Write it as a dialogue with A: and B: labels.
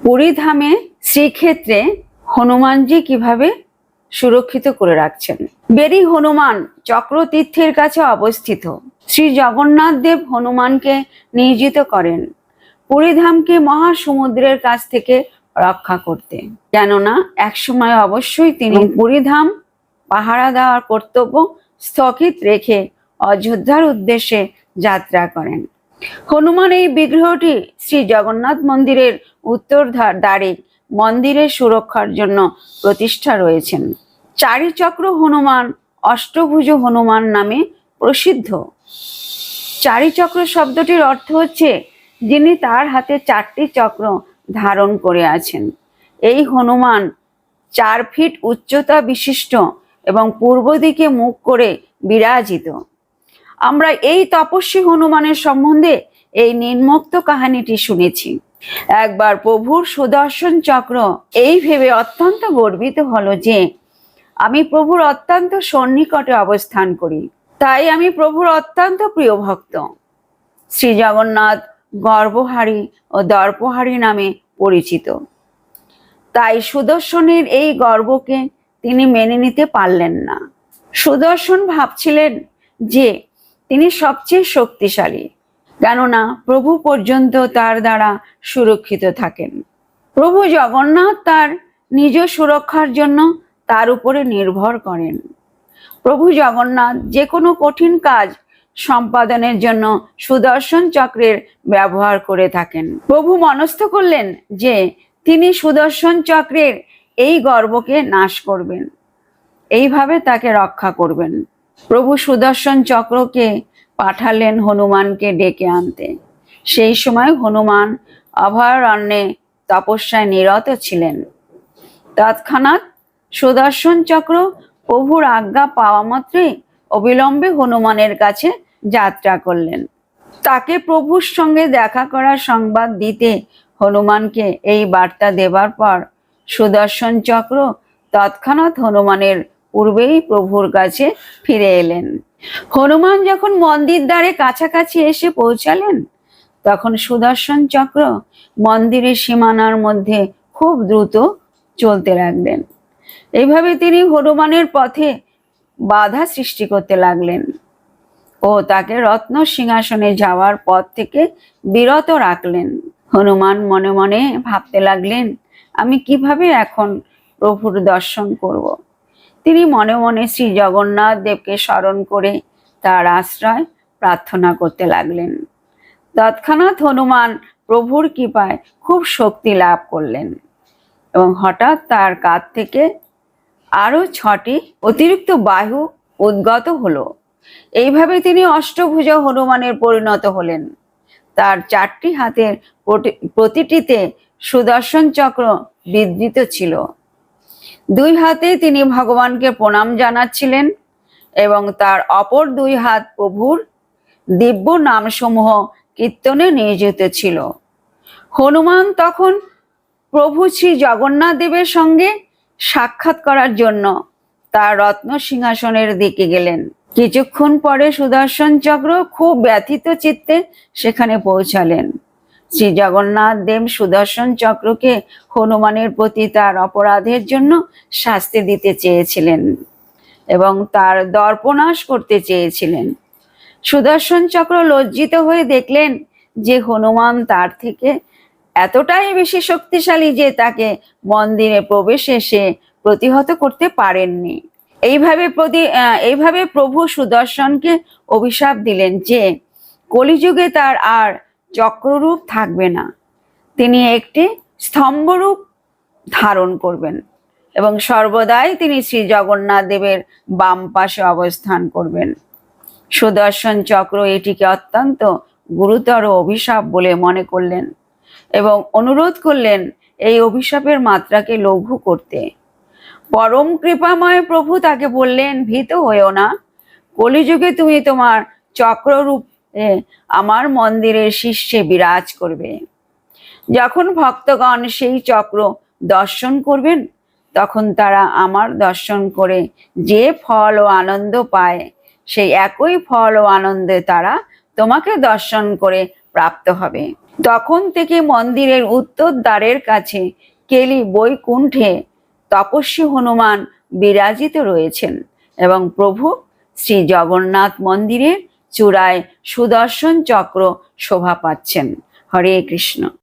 A: পুরীধামে শ্রীক্ষেত্রে হনুমানজি কীভাবে সুরক্ষিত করে রাখছেন? বেরি হনুমান চক্রতীর্থের কাছে অবস্থিত। শ্রী জগন্নাথ দেব হনুমানকে নিয়োজিত করেন পুরীধামকে মহাসমুদ্রের কাছ থেকে রক্ষা করতে। কেননা একসময় অবশ্যই তিনি পুরীধাম পাহারা দেওয়ার কর্তব্য স্থগিত রেখে অযোধ্যার উদ্দেশ্যে যাত্রা করেন। হনুমান এই বিগ্রহটি শ্রী জগন্নাথ মন্দিরের উত্তর দ্বারে মন্দিরের সুরক্ষার জন্য প্রতিষ্ঠা রয়েছেন। চারিচক্র হনুমান, অষ্টভুজ হনুমান নামে প্রসিদ্ধ। চারিচক্র শব্দটির অর্থ হচ্ছে যিনি তার হাতে চারটি চক্র ধারণ করে আছেন। এই হনুমান চার ফিট উচ্চতা বিশিষ্ট এবং পূর্ব দিকে মুখ করে বিরাজিত। আমরা এই তপস্বী হনুমানের সম্বন্ধে এই নির্মুক্ত কাহিনীটি শুনেছি। একবার প্রভুর সুদর্শন চক্র এই ভেবে অত্যন্ত গর্বিত হলো যে, আমি প্রভুর অত্যন্ত সন্নিকটে অবস্থান করি। তাই আমি প্রভুর অত্যন্ত প্রিয় ভক্ত। শ্রী জগন্নাথ গর্বহারী ও দর্পহারী নামে পরিচিত। তাই সুদর্শনের এই গর্বকে তিনি মেনে নিতে পারলেন না। সুদর্শন ভাবছিলেন যে তিনি সবচেয়ে শক্তিশালী। কেননা প্রভু পর্যন্ত তার দ্বারা সুরক্ষিত থাকেন। প্রভু জগন্নাথ তার নিজ সুরক্ষার জন্য তার উপরে নির্ভর করেন। প্রভু জগন্নাথ যে কোনো কঠিন কাজ সম্পাদনের জন্য সুদর্শন চক্রের ব্যবহার করে থাকেন। প্রভু মনস্থ করলেন যে তিনি সুদর্শন চক্রের এই গর্বকে নাশ করবেন। এইভাবে তাকে রক্ষা করবেন। প্রভু সুদর্শন চক্রকে পাঠালেন হনুমানকে ডেকে আনতে। সেই সময় হনুমান অভয়ারণ্যে তপস্যায় নিরত ছিলেন। তৎক্ষণাৎ সুদর্শন চক্র প্রভুর আজ্ঞা পাওয়া মাত্রই অবিলম্বে হনুমানের কাছে যাত্রা করলেন। তাকে প্রভুর সঙ্গে দেখা করার সংবাদ দিতে হনুমানকে এই বার্তা দেবার পর সুদর্শন চক্র তৎক্ষণাৎ হনুমানের পূর্বেই প্রভুর কাছে ফিরে এলেন। হনুমান যখন মন্দির দ্বারে কাছাকাছি এসে পৌঁছালেন, তখন সুদর্শন চক্র মন্দিরের সীমানার মধ্যে খুব দ্রুত চলতে লাগলেন। এইভাবে তিনি হনুমানের পথে বাধা সৃষ্টি করতে লাগলেন ও তাকে রত্ন সিংহাসনে যাওয়ার পথ থেকে বিরত রাখলেন। হনুমান মনে মনে ভাবতে লাগলেন, আমি কীভাবে এখন প্রভুর দর্শন করব। তিনি মনে মনে শ্রী জগন্নাথ দেবকে স্মরণ করে তার আশ্রয় প্রার্থনা করতে লাগলেন। তৎক্ষণাৎ হনুমান প্রভুর কৃপায় খুব শক্তি লাভ করলেন এবং হঠাৎ তার কাঁধ থেকে আরও ছটি অতিরিক্ত বায়ু উদ্গত হলো। এইভাবে তিনি অষ্টভুজ হনুমানের পরিণত হলেন। তার চারটি হাতের প্রতি- প্রতিটিতে সুদর্শন চক্র বিধৃত ছিল। দুই হাতে তিনি ভগবানকে প্রণাম জানাচ্ছিলেন এবং তার অপর দুই হাত প্রভুর দিব্য নামসমূহ কীর্তনে নিয়োজিত ছিল। হনুমান তখন প্রভু শ্রী জগন্নাথ দেবের সঙ্গে সাক্ষাৎ করার জন্য তার রত্ন সিংহাসনের দিকে গেলেন। কিছুক্ষণ পরে সুদর্শন চক্র খুব ব্যথিত চিত্তে সেখানে পৌঁছালেন। শ্রী জগন্নাথ দেব সুদর্শন চক্রকে হনুমানের প্রতি তার অপরাধের জন্য শাস্তি দিতে চেয়েছিলেন এবং তার দর্পনাশ করতে চেয়েছিলেন। সুদর্শন চক্র লজ্জিত হয়ে দেখলেন যে হনুমান তার থেকে এতটাই বেশি শক্তিশালী যে তাকে মন্দিরে প্রবেশে সে প্রতিহত করতে পারেননি। এইভাবে প্রতি এইভাবে প্রভু সুদর্শনকে অভিশাপ দিলেন যে কলিযুগে তার আর চক্ররূপ থাকবে না। তিনি একটি স্তম্ভরূপ ধারণ করবেন এবং সর্বদাই তিনি শ্রী জগন্নাথ দেবের বাম পাশে অবস্থান করবেন। সুদর্শন চক্র এটিকে অত্যন্ত গুরুতর অভিশাপ বলে মনে করলেন এবং অনুরোধ করলেন এই অভিশাপের মাত্রাকে লঘু করতে। পরম কৃপাময় প্রভু তাকে বললেন, ভীত হয়েও না। কলিযুগে তুমি তোমার চক্ররূপ আমার মন্দিরের শীর্ষে বিরাজ করবে। যখন ভক্তগণ সেই চক্র দর্শন করবেন, তখন তারা আমার দর্শন করে যে ফল ও আনন্দ পায়, সেই একই ফল ও আনন্দে তারা তোমাকে দর্শন করে প্রাপ্ত হবে। তখন থেকে মন্দিরের উত্তর দ্বারের কাছে কেলি বৈকুণ্ঠে তপস্বী হনুমান বিরাজিত রয়েছেন এবং প্রভু শ্রী জগন্নাথ মন্দিরের চূড়ায় সুদর্শন চক্র শোভা পাচ্ছেন। হরে কৃষ্ণ।